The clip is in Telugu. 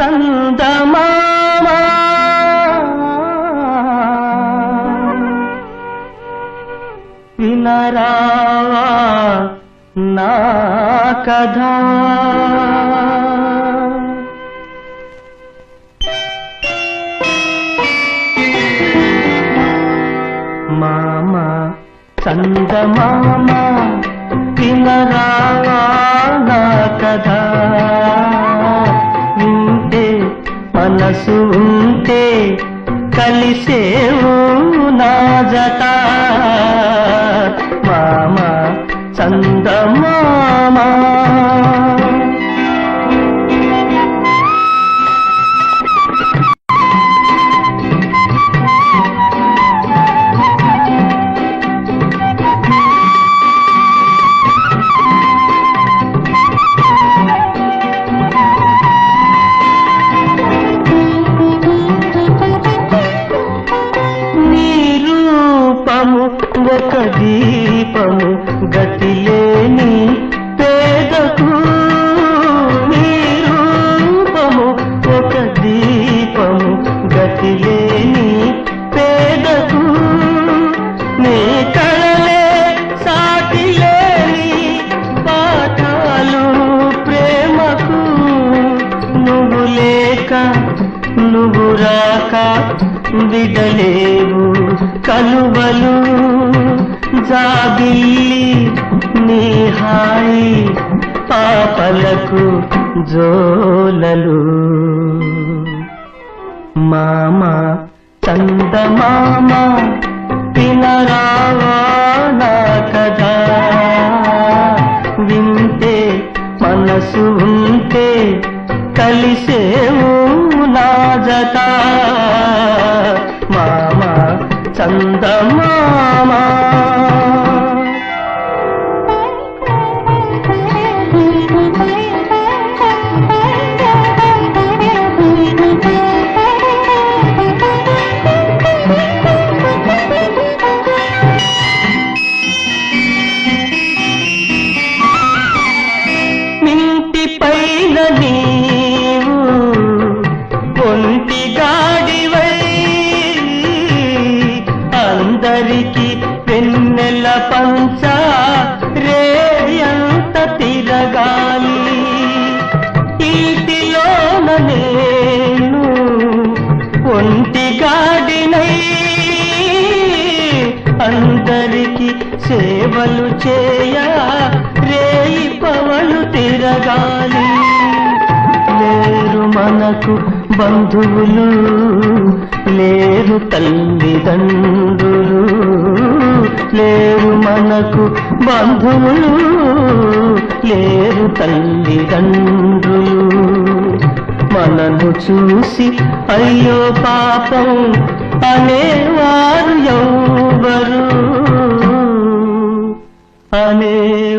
చందమామ వినరా నా కథ. మామ చందమామ వినరా నా ఒక దీపము గతిలేని పేదకు రూపము ఒక దీపము గతిలేని పేదకు నీ కళలే సాటి లేని పాఠాలు ప్రేమకు నువ్వు లేక నువ్వు రాక విడలేవు కలువలు. జాబిల్లి నీ నిహాయి పాపలకు జోలలు. మామ చందమామ పినరావా నా కదా వింటే మనసు ఉంటే కలిసేవు నా జతా. సేవలు చేయ రేయి పవలు తిరగాలి. లేరు మనకు బంధువులు లేరు తల్లిదండ్రులు లేరు మనకు బంధువులు లేరు తల్లిదండ్రులు మనను చూసి అయ్యో పాపం అనేవారు ఎవరు I Honey.